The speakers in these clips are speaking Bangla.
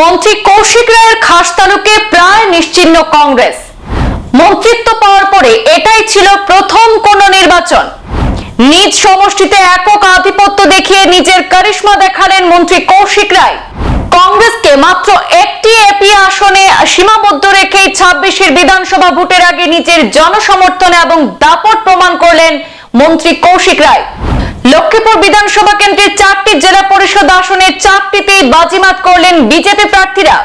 মন্ত্রী কৌশিক রায়ের খাস তালুকে প্রায় নিশ্চিহ্ন কংগ্রেস। মন্ত্রিত্ব পাওয়ার পরে এটাই ছিল প্রথম কোন নির্বাচন। নিজ সমষ্টিতে একক আধিপত্য দেখিয়ে নিজের কারিশ্মা দেখালেন মন্ত্রী কৌশিক রায়। কংগ্রেসকে মাত্র একটি এপি আসনে সীমাবদ্ধ রেখে ছাব্বিশের বিধানসভা ভোটের আগে নিজের জনসমর্থন এবং দাপট প্রমাণ করলেন মন্ত্রী কৌশিক রায়। লক্ষ্মীপুর বিধানসভা কেন্দ্রের চারটি জেলা পরিষদ আসনে চারটিতেই বাজিমাত করলেন বিজেপি প্রার্থীরা।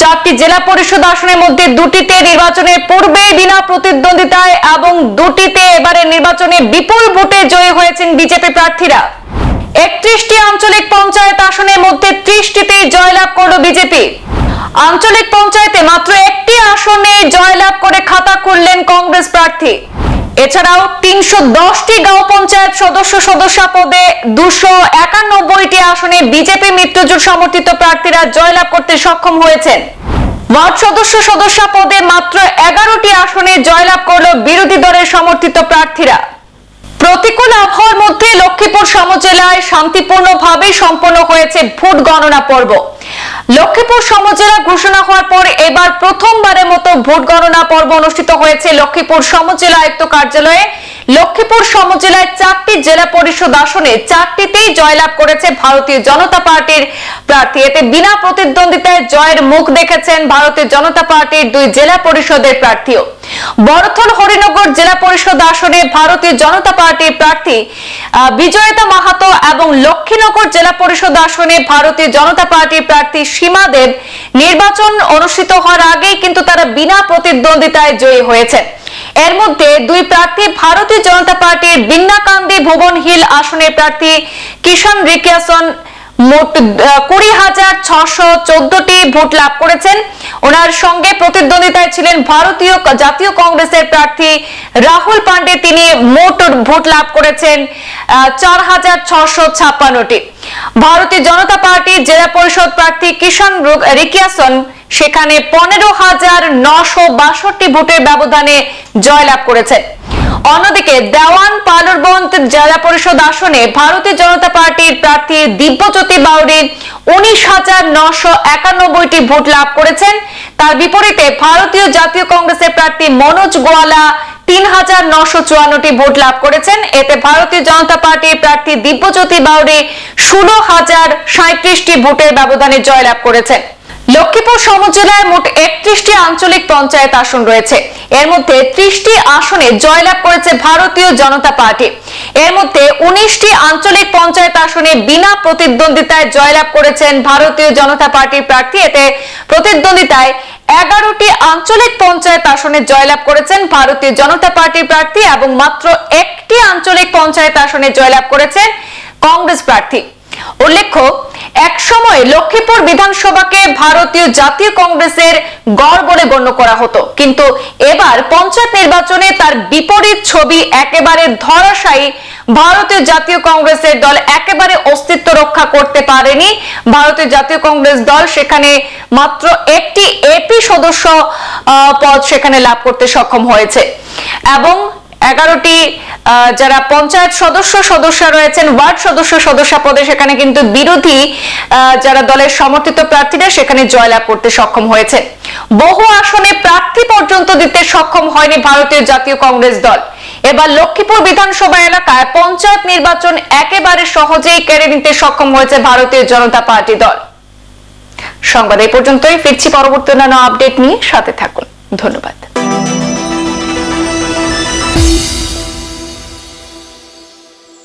চারটি জেলা পরিষদ আসনের মধ্যে দুটিতে নির্বাচনের পূর্বে বিনা প্রতিদ্বন্দ্বিতায় এবং দুটিতে এবারে নির্বাচনে বিপুল ভোটে জয়ী হয়েছেন বিজেপি প্রার্থীরা। একত্রিশটি আঞ্চলিক পঞ্চায়েত আসনের মধ্যে ত্রিশটিতেই জয়লাভ করল বিজেপি। আঞ্চলিক পঞ্চায়েতে মাত্র একটি আসনে জয়লাভ করে খাতা খুললেন কংগ্রেস প্রার্থী। এছাড়াও তিনশো দশটি গাঁও পঞ্চায়েত সদস্য সদস্য পদে দুশো একানব্বইটি আসনে বিজেপি মিত্রজোট সমর্থিত প্রার্থীরা জয়লাভ করতে সক্ষম হয়েছেন। ওয়ার্ড সদস্য সদস্য পদে মাত্র এগারোটি আসনে জয়লাভ করল বিরোধী দলের সমর্থিত প্রার্থীরা। প্রতিকূল আবহাওয়ার মধ্যে লক্ষ্মীপুর সমজেলায় শান্তিপূর্ণভাবে সম্পন্ন হয়েছে ভোট গণনা পর্ব। লক্ষ্মীপুর সমজেলা ঘোষণা হওয়ার পর এবার প্রথমবারের মতো ভোট গণনা পর্ব অনুষ্ঠিত হয়েছে লক্ষ্মীপুর সমজেলা আয়ুক্ত কার্যালয়ে। লক্ষ্মীপুর সমজেলায় চারটি জেলা পরিষদ আসনে চারটিতেই জয়লাভ করেছে ভারতীয় জনতা পার্টির প্রার্থী। এতে বিনা প্রতিদ্বন্দ্বিতায় জয়ের মুখ দেখেছেন ভারতীয় জনতা পার্টির দুই জেলা পরিষদের প্রার্থীও। বড়থল হরিনগর জেলা পরিষদ আসনে ভারতীয় জনতা পার্টির প্রার্থী বিজয়িতা মাহাতো এবং লক্ষ্মীনগর জেলা পরিষদ আসনে ভারতীয় জনতা পার্টির প্রার্থী সীমা দেব নির্বাচন অনুষ্ঠিত হওয়ার আগেই কিন্তু তারা বিনা প্রতিদ্বন্দ্বিতায় জয়ী হয়েছে। এর মধ্যে দুই প্রার্থী ভারতীয় জনতা পার্টির বিন্নাকান্দি ভুবন হিল আসনের প্রার্থী কিষান রিকিয়াসন মোট কুড়ি হাজার ছশো চোদ্দটি ভোট লাভ করেছেন। ওনার সঙ্গে প্রতিদ্বন্দ্বিতায় ছিলেন ভারতীয় জাতীয় কংগ্রেসের প্রার্থী রাহুল পান্ডে। তিনি মোট ভোট লাভ করেছেন চার হাজার ছশো ছাপ্পান্নটি। ভারতীয় জনতা পার্টি জেলা পরিষদ প্রার্থী কিষান রু- রিকিয়াসন সেখানে পনেরো হাজার নশো বাষট্টি ভোটের ব্যবধানে জয়লাভ করেছেন। অন্যদিকে দেওয়ান পালুরবন্ত জেলা পরিষদ আসনে ভারতীয় জনতা পার্টির প্রার্থী দিব্যজ্যোতি বাউরি উনিশ হাজার নশো একানব্বইটি ভোট লাভ করেছেন। তার বিপরীতে ভারতীয় জাতীয় কংগ্রেসের প্রার্থী মনোজ গোয়ালা তিন হাজার নশো চুয়ান্নটি ভোট লাভ করেছেন। এতে ভারতীয় জনতা পার্টির প্রার্থী দিব্যজ্যোতি বাউরি ষোলো হাজার সাঁত্রিশটি ভোটের ব্যবধানে জয়লাভ করেছেন। লক্ষ্মীপুর সমজেলায় মোট একত্রিশটি আঞ্চলিক পঞ্চায়েত আসন রয়েছে। এর মধ্যে ত্রিশটি আসনে জয়লাভ করেছে ভারতীয় জনতা পার্টি। এর মধ্যে উনিশটি আঞ্চলিক পঞ্চায়েত আসনে বিনা প্রতিদ্বন্দ্বিতায় জয়লাভ করেছেন ভারতীয় জনতা পার্টির প্রার্থী। এতে প্রতিদ্বন্দ্বিতায় এগারোটি আঞ্চলিক পঞ্চায়েত আসনে জয়লাভ করেছেন ভারতীয় জনতা পার্টির প্রার্থী এবং মাত্র একটি আঞ্চলিক পঞ্চায়েত আসনে জয়লাভ করেছেন কংগ্রেস প্রার্থী। উল্লেখ্য এক সময় লক্ষ্মীপুর বিধানসভাকে ভারতীয় জাতীয় কংগ্রেসের গড় বলে গণ্য করা হতো। কিন্তু এবার পঞ্চায়েত নির্বাচনে তার বিপরীত ছবি একেবারে ধরাশায়ী। ভারতীয় জাতীয় কংগ্রেসের দল একেবারে অস্তিত্ব রক্ষা করতে পারেনি। ভারতীয় জাতীয় কংগ্রেস দল সেখানে মাত্র একটি এপি সদস্য পদ সেখানে লাভ করতে সক্ষম হয়েছে। এবং এগারোটি যারা পঞ্চায়েত সদস্য সদস্য রয়েছেন, ওয়ার্ড সদস্য সদস্য পদে সেখানে কিন্তু বিরোধী যারা দলের সমর্থিত প্রার্থীরা সেখানে জয়লাভ করতে সক্ষম হয়েছে। বহু আসনে প্রার্থী পর্যন্ত দিতে সক্ষম হয়নি ভারতীয় জাতীয় কংগ্রেস দল। এবার লক্ষ্মীপুর বিধানসভা এলাকায় পঞ্চায়েত নির্বাচন একেবারে সহজেই কেড়ে নিতে সক্ষম হয়েছে ভারতীয় জনতা পার্টি দল। সংবাদ এই পর্যন্তই। ফিরছি পরবর্তী অন্যান্য আপডেট নিয়ে সাথে থাকুন। ধন্যবাদ।